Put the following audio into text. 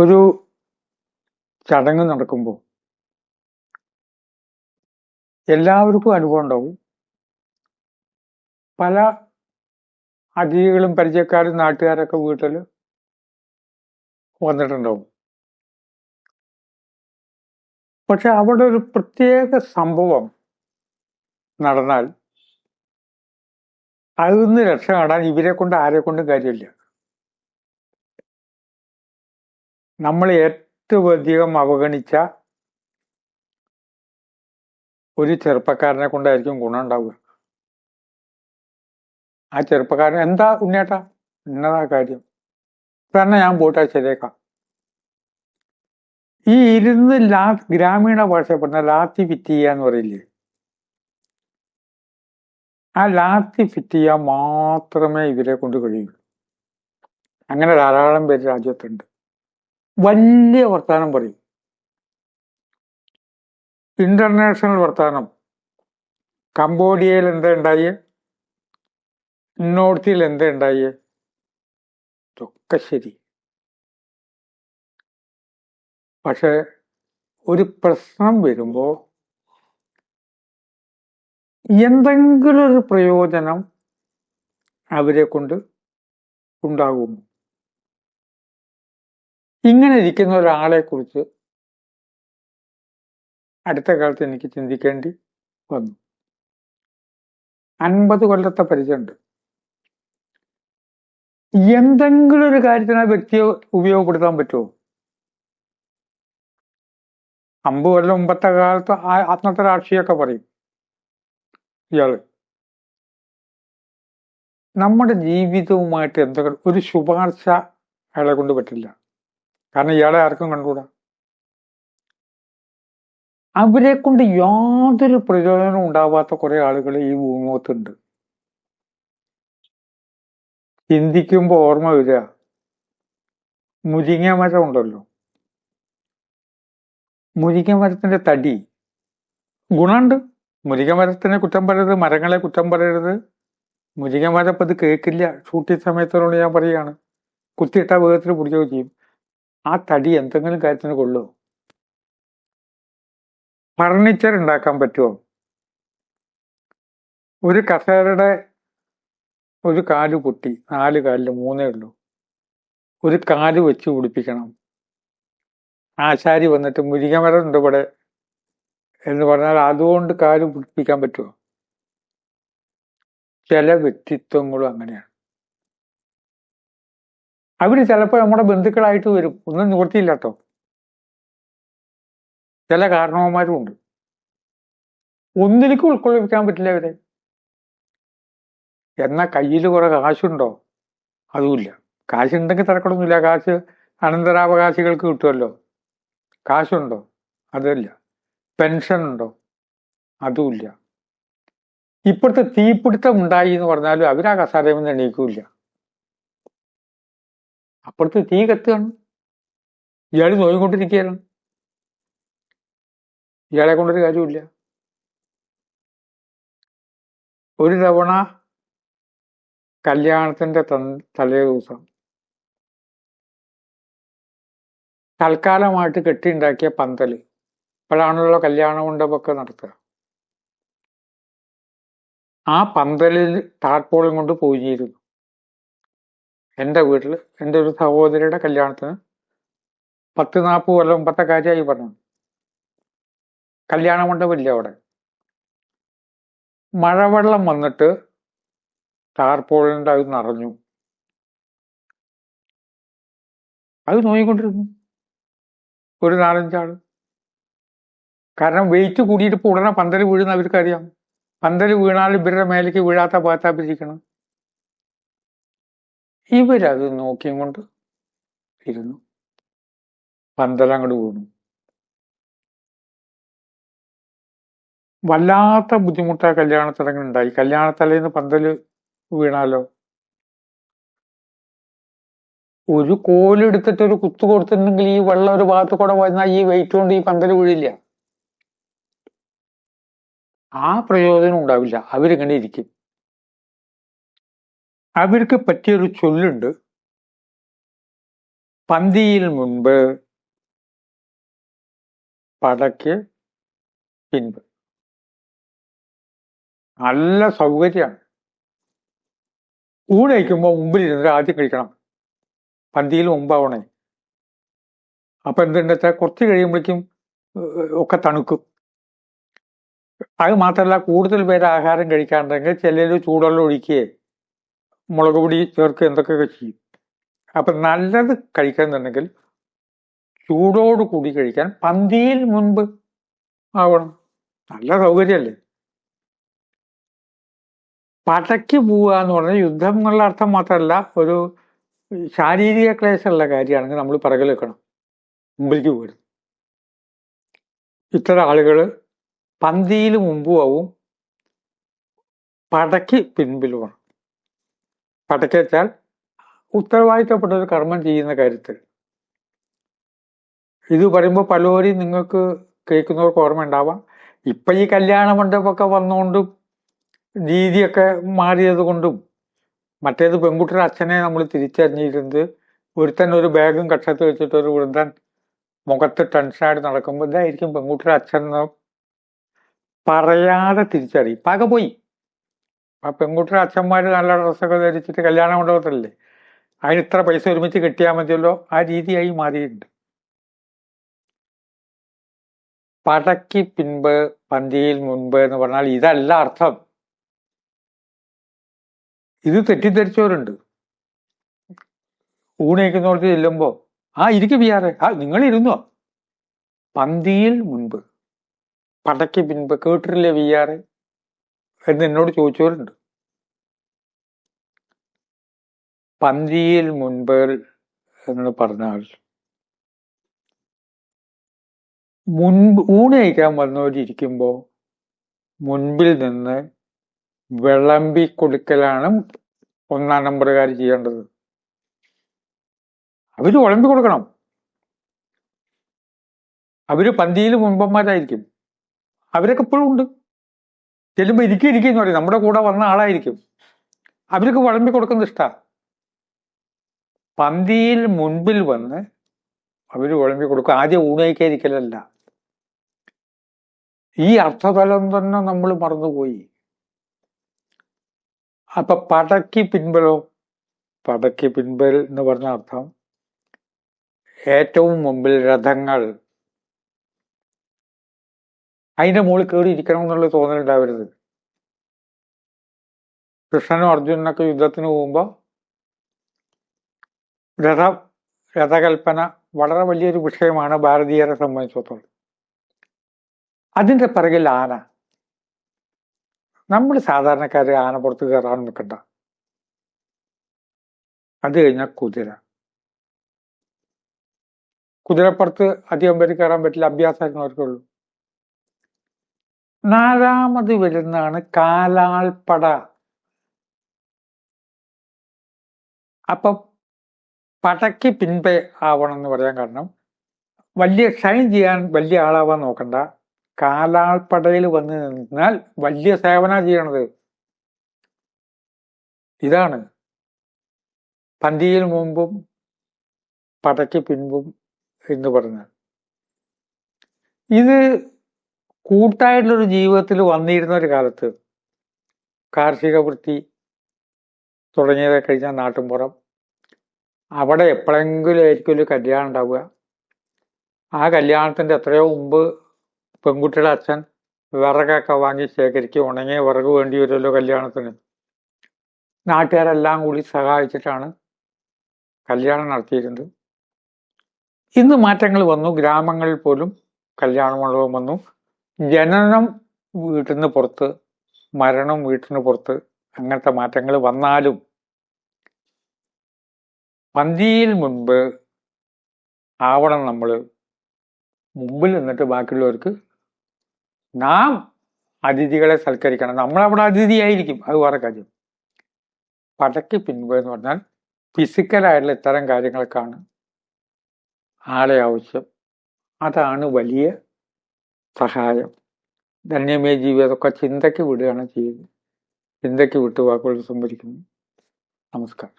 ഒരു ചടങ്ങ് നടക്കുമ്പോൾ എല്ലാവർക്കും അനുഭവം ഉണ്ടാവും. പല അതിഥികളും പരിചയക്കാരും നാട്ടുകാരൊക്കെ വീട്ടിൽ വന്നിട്ടുണ്ടാവും. പക്ഷെ അവിടെ ഒരു പ്രത്യേക സംഭവം നടന്നാൽ അതിൽ നിന്ന് രക്ഷ നേടാൻ ഇവരെ കൊണ്ട് ആരെ കൊണ്ടും കാര്യമില്ല. നമ്മൾ ഏറ്റവും അധികം അവഗണിച്ച ഒരു ചെറുപ്പക്കാരനെ കൊണ്ടായിരിക്കും ഗുണം ഉണ്ടാവുക. ആ ചെറുപ്പക്കാരൻ എന്താ ഉണ്ണേട്ടാ ഇന്നതാ കാര്യം. തന്നെ ഞാൻ പോട്ടെ ശരിയേക്കാം. ഈ ഇരുന്ന് ലാ ഗ്രാമീണ ഭാഷ പറഞ്ഞ ലാത്തി ഫിറ്റ് ചെയ്യുക എന്ന് പറയില്ലേ? ആ ലാത്തി ഫിറ്റ് ചെയ്യാൻ മാത്രമേ ഇവരെ കൊണ്ട് കഴിയൂ. അങ്ങനെ ധാരാളം പേര് രാജ്യത്തുണ്ട്. വലിയ വർത്തമാനം പറയും. ഇന്റർനാഷണൽ വർത്തമാനം കംബോഡിയയിൽ എന്താ ഉണ്ടായേ? നോർത്തിൽ എന്താ ഉണ്ടായേ? ഇതൊക്കെ ശരി. പക്ഷെ ഒരു പ്രശ്നം വരുമ്പോ എന്തെങ്കിലും ഒരു പ്രയോജനം അവരെ കൊണ്ട് ഉണ്ടാകും. ഇങ്ങനെ ഇരിക്കുന്ന ഒരാളെ കുറിച്ച് അടുത്ത കാലത്ത് എനിക്ക് ചിന്തിക്കേണ്ടി വന്നു. അൻപത് കൊല്ലത്തെ പരിചയമുണ്ട്. എന്തെങ്കിലും ഒരു കാര്യത്തിന് ആ വ്യക്തിയെ ഉപയോഗപ്പെടുത്താൻ പറ്റുമോ? അമ്പത് കൊല്ലം മുമ്പത്തെ കാലത്ത് ആ അന്നത്തെ രാഷ്ട്രീയമൊക്കെ പറയും ഇയാൾ. നമ്മുടെ ജീവിതവുമായിട്ട് എന്തെങ്കിലും ഒരു ശുപാർശ അയാളെ കൊണ്ട് പറ്റില്ല. കാരണം ഇയാളെ ആർക്കും കണ്ടുകൂടാ. അവരെ കൊണ്ട് യാതൊരു പ്രചോദനവും ഉണ്ടാവാത്ത കുറെ ആളുകൾ ഈ ഭൂമുഖത്തുണ്ട്. ചിന്തിക്കുമ്പോ ഓർമ്മ വരിക. മുരിങ്ങ മരം ഉണ്ടല്ലോ. മുരിങ്ങ മരത്തിന്റെ തടി. ഗുണമുണ്ട്. മുരിങ്ങ മരത്തിനെ കുറ്റം പറയരുത് മരങ്ങളെ കുറ്റം പറയരുത്. മുരിങ്ങ മരം ഇപ്പൊ ഇത് കേൾക്കില്ല ഷൂട്ടിംഗ് സമയത്തോട് ഞാൻ പറയുകയാണ്. കുത്തിയിട്ട വേഗത്തിൽ പിടിക്കുകയും ചെയ്യും. ആ തടി എന്തെങ്കിലും കാര്യത്തിന് കൊള്ളുമോ ഫർണിച്ചർ ഉണ്ടാക്കാൻ പറ്റുമോ ഒരു കസേരയുടെ ഒരു കാൽ പൊട്ടി. നാല് കാലിൽ മൂന്നേ ഉള്ളൂ. ഒരു കാൽ വെച്ച് പിടിപ്പിക്കണം ആശാരി വന്നിട്ട് മുരിങ്ങമരം ഉണ്ട് ഇവിടെ എന്ന് പറഞ്ഞാൽ അതുകൊണ്ട് കാൽ പിടിപ്പിക്കാൻ പറ്റുമോ ചില വ്യക്തിത്വങ്ങളും അങ്ങനെയാണ്. അവർ ചിലപ്പോൾ നമ്മുടെ ബന്ധുക്കളായിട്ട് വരും. ഒന്നും നിവൃത്തിയില്ല കേട്ടോ ചില കാരണവന്മാരും ഉണ്ട്. ഒന്നിലേക്ക് ഉൾക്കൊള്ളിപ്പിക്കാൻ പറ്റില്ല അവരെ എന്നാ കയ്യിൽ കുറെ കാശുണ്ടോ? അതുമില്ല. കാശുണ്ടെങ്കിൽ തിരക്കടൊന്നുമില്ല. കാശ് അനന്തരാവകാശികൾക്ക് കിട്ടുമല്ലോ കാശുണ്ടോ? അതല്ല. പെൻഷൻ ഉണ്ടോ അതുമില്ല. ഇപ്പോഴത്തെ തീപിടുത്തം ഉണ്ടായി എന്ന് പറഞ്ഞാലും അവരാ കസാരയിൽ നിന്ന് എണീക്കൂല അപ്പുറത്ത് തീ കത്തുകയാണ് ഇയാൾ നോയിക്കൊണ്ടിരിക്കുകയാണ്. ഇയാളെ കൊണ്ടൊരു കാര്യമില്ല ഒരു തവണ കല്യാണത്തിന്റെ തലേ ദിവസം തൽക്കാലമായിട്ട് കെട്ടിയുണ്ടാക്കിയ പന്തൽ ഇപ്പോഴാണല്ലോ കല്യാണ മണ്ഡപമൊക്കെ നടത്തുക. ആ പന്തലിൽ ടാർപോളും കൊണ്ട് പോയിരുന്നു എന്റെ വീട്ടിൽ എന്റെ ഒരു സഹോദരിയുടെ കല്യാണത്തിന് പത്ത് നാൽപ്പത് കൊല്ലം മുമ്പത്തെ കാര്യമായി പറഞ്ഞു. കല്യാണ മണ്ഡപമില്ല അവിടെ. മഴവെള്ളം വന്നിട്ട് ടാർപോളിന്റെ അത് നിറഞ്ഞു. അത് നോയിക്കൊണ്ടിരുന്നു. ഒരു നാലഞ്ചാൾ കാരണം വെയിറ്റ് കൂടിയിട്ട് ഇപ്പോൾ ഉടനെ പന്തൽ വീഴുന്ന അവർക്കറിയാം. പന്തൽ വീണാൽ ഇവരുടെ മേലേക്ക് വീഴാത്ത ഭാഗത്താ പിരിക്കണം ഇവരത് നോക്കിയും കൊണ്ട് ഇരുന്നു. പന്തല അങ്ങോട്ട് വീണു. വല്ലാത്ത ബുദ്ധിമുട്ടാ കല്യാണത്തടങ്ങൾ ഉണ്ടായി. കല്യാണത്തലേന്ന് പന്തൽ വീണാലോ? ഒരു കോലെടുത്തിട്ട് ഒരു കുത്തു കൊടുത്തിട്ടുണ്ടെങ്കിൽ ഈ വെള്ളം ഒരു ഭാഗത്ത് കൂടെ വന്നാൽ ഈ വെയിറ്റ് കൊണ്ട് ഈ പന്തൽ വീഴില്ല. ആ പ്രയോജനം ഉണ്ടാവില്ല. അവരിങ്ങനെ ഇരിക്കും. അവർക്ക് പറ്റിയൊരു ചൊല്ലുണ്ട്. പന്തിയിൽ മുൻപ് പടയ്ക്ക് പിൻപ്. നല്ല സൗകര്യമാണ് ഊണ് കഴിക്കുമ്പോൾ മുമ്പിൽ ആദ്യം കഴിക്കണം. പന്തിയിൽ മുമ്പാവണേ. അപ്പൊ വെച്ചാൽ കുറച്ച് കഴിയുമ്പോഴേക്കും ഒക്കെ തണുക്കും. അത് മാത്രമല്ല കൂടുതൽ പേര് ആഹാരം കഴിക്കാണ്ടെങ്കിൽ ചിലർ ചൂടുവെള്ളം ഒഴിക്കുകയെ മുളക് പൊടി ചേർക്കുക എന്തൊക്കെയൊക്കെ ചെയ്യും. അപ്പൊ നല്ലത് കഴിക്കുന്നുണ്ടെങ്കിൽ ചൂടോട് കൂടി കഴിക്കാൻ പന്തിയിൽ മുൻപ് ആവണം. നല്ല സൗകര്യമല്ലേ? പടയ്ക്ക് പോവുക എന്ന് പറഞ്ഞാൽ യുദ്ധം എന്നുള്ള അർത്ഥം മാത്രമല്ല ഒരു ശാരീരിക ക്ലേശമുള്ള കാര്യമാണെങ്കിൽ നമ്മൾ പിറകിൽ വെക്കണം. മുമ്പിലേക്ക് പോകരുത്. ഇത്തരം ആളുകൾ പന്തിയിൽ മുമ്പും ആവും പടയ്ക്ക് പിൻപിലുമാണ് പടയ്ക്ക് വെച്ചാൽ ഉത്തരവാദിത്തപ്പെട്ട ഒരു കർമ്മം ചെയ്യുന്ന കാര്യത്തിൽ. ഇത് പറയുമ്പോൾ പലവരെയും നിങ്ങൾക്ക് കേൾക്കുന്നവർക്ക് ഓർമ്മ ഉണ്ടാവാം. ഇപ്പൊ ഈ കല്യാണ മണ്ഡപമൊക്കെ വന്നുകൊണ്ടും രീതിയൊക്കെ മാറിയത് കൊണ്ടും മറ്റേത് പെൺകുട്ടിയുടെ അച്ഛനെ നമ്മൾ തിരിച്ചറിഞ്ഞിരുന്നത് ഒരുത്തൻ ഒരു ബാഗും കക്ഷത്ത് വെച്ചിട്ട് ഒരു വൃദ്ധൻ മുഖത്ത് ടെൻഷനായിട്ട് നടക്കുമ്പോൾ ഇതായിരിക്കും പെൺകുട്ടിയുടെ അച്ഛൻ പറയാതെ തിരിച്ചറിയും. പക പോയി ആ പെൺകുട്ടിയുടെ അച്ഛന്മാർ നല്ല ഡ്രസ്സൊക്കെ ധരിച്ചിട്ട് കല്യാണ മണ്ഡപത്തിലല്ലേ അതിന് ഇത്ര പൈസ ഒരുമിച്ച് കിട്ടിയാൽ മതിയല്ലോ? ആ രീതിയായി മാറിയിട്ടുണ്ട്. പടയ്ക്ക് പിൻപ് പന്തിയിൽ മുൻപ് എന്ന് പറഞ്ഞാൽ ഇതല്ല അർത്ഥം. ഇത് തെറ്റിദ്ധരിച്ചവരുണ്ട്. ഊണയിക്കുന്നവർക്ക് ചെല്ലുമ്പോ ആ ഇരിക്ക് ബിയാറെ ആ നിങ്ങൾ ഇരുന്നോ. പന്തിയിൽ മുൻപ് പടയ്ക്ക് പിൻപ് കേട്ടിട്ടില്ലേ ബിയാറെ എന്ന് എന്നോട് ചോദിച്ചവരുണ്ട്. പന്തിയിൽ മുൻപ് എന്ന് പറഞ്ഞാൽ മുൻപ് ഊണ് കഴിക്കാൻ വന്നവരിയ്ക്കുമ്പോൾ മുൻപിൽ നിന്ന് വിളമ്പി കൊടുക്കലാണ് ഒന്നാം നമ്പറുകാർ ചെയ്യേണ്ടത്. അവർ വിളമ്പി കൊടുക്കണം. അവർ പന്തിയിൽ മുൻപന്മാരായിരിക്കും. അവരൊക്കെ ഇപ്പോഴും ഉണ്ട്. ചെല്ലുമ്പോ ഇരിക്കും ഇരിക്കും എന്ന് പറയും. നമ്മുടെ കൂടെ വന്ന ആളായിരിക്കും. അവർക്ക് വിളമ്പി കൊടുക്കുന്നത് ഇഷ്ടാ. പന്തിയിൽ മുൻപിൽ വന്ന് അവർ വിളമ്പി കൊടുക്കും. ആദ്യം ഊണയിക്കാതിരിക്കലല്ല ഈ അർത്ഥതലം തന്നെ നമ്മൾ മറന്നുപോയി. അപ്പൊ പടക്കി പിൻബലോ? പടക്കി പിൻബൽ എന്ന് പറഞ്ഞ അർത്ഥം ഏറ്റവും മുമ്പിൽ രഥങ്ങൾ അതിന്റെ മുകളിൽ കയറി ഇരിക്കണം എന്നുള്ള തോന്നൽ ഉണ്ടാവരുത്. കൃഷ്ണനും അർജുനനൊക്കെ യുദ്ധത്തിന് പോകുമ്പോ രഥ രഥകൽപ്പന വളരെ വലിയൊരു വിഷയമാണ് ഭാരതീയരെ സംബന്ധിച്ചിടത്തോളം. അതിന്റെ പിറകിൽ ആന. നമ്മൾ സാധാരണക്കാരെ ആന പുറത്ത് കയറാൻ നിൽക്കണ്ട. അത് കഴിഞ്ഞാൽ കുതിര. കുതിരപ്പുറത്ത് അധികം പേര് കയറാൻ പറ്റില്ല അഭ്യാസമായിരുന്നവർക്കുള്ളൂ നാലാമത് വരുന്നതാണ് കാലാൾപ്പട. അപ്പൊ പടയ്ക്ക് പിൻപേ ആവണം എന്ന് പറയാൻ കാരണം വലിയ ഷൈൻ ചെയ്യാൻ വലിയ ആളാവാൻ നോക്കണ്ട. കാലാൾപ്പടയിൽ വന്നു നിന്നാൽ വലിയ സേവന ചെയ്യണത്. ഇതാണ്. പന്തിയിൽ മുമ്പും പടയ്ക്ക് പിൻപും എന്ന് പറഞ്ഞാൽ. ഇത് കൂട്ടായിട്ടുള്ളൊരു ജീവിതത്തിൽ വന്നിരുന്ന ഒരു കാലത്ത് കാർഷിക വൃത്തി തുടങ്ങിയത് കഴിഞ്ഞാൽ നാട്ടിൻപുറം അവിടെ എപ്പോഴെങ്കിലും ആയിരിക്കും ഒരു കല്യാണം ഉണ്ടാവുക. ആ കല്യാണത്തിന്റെ എത്രയോ മുമ്പ് പെൺകുട്ടിയുടെ അച്ഛൻ വിറകൊക്കെ വാങ്ങി ശേഖരിക്കുക ഉണങ്ങിയ വിറക് വേണ്ടി വരുമല്ലോ കല്യാണത്തിന്. നാട്ടുകാരെല്ലാം കൂടി സഹായിച്ചിട്ടാണ് കല്യാണം നടത്തിയിരുന്നത്. ഇന്ന് മാറ്റങ്ങൾ വന്നു. ഗ്രാമങ്ങളിൽ പോലും കല്യാണ മണ്ഡപം വന്നു. ജനനം വീട്ടിൽ നിന്ന് പുറത്ത് മരണം വീട്ടിൽ നിന്ന് പുറത്ത് അങ്ങനത്തെ മാറ്റങ്ങൾ വന്നാലും പന്തിയിൽ മുൻപ് ആവണം നമ്മൾ മുമ്പിൽ നിന്നിട്ട് ബാക്കിയുള്ളവർക്ക് നാം അതിഥികളെ സൽക്കരിക്കണം. നമ്മളവിടെ അതിഥിയായിരിക്കും. അത് വേറെ കാര്യം. പടയ്ക്ക് പിൻപ് എന്ന് പറഞ്ഞാൽ ഫിസിക്കലായിട്ടുള്ള ഇത്തരം കാര്യങ്ങൾക്കാണ് ആളെ ആവശ്യം. അതാണ് വലിയ സഹായം. ധന്യമേ ജീവി അതൊക്കെ ചിന്തയ്ക്ക് വിടുകയാണ് ചെയ്യുന്നത്. ചിന്തയ്ക്ക് വിട്ട് വാക്കുകൾ സംഭരിക്കുന്നു നമസ്കാരം.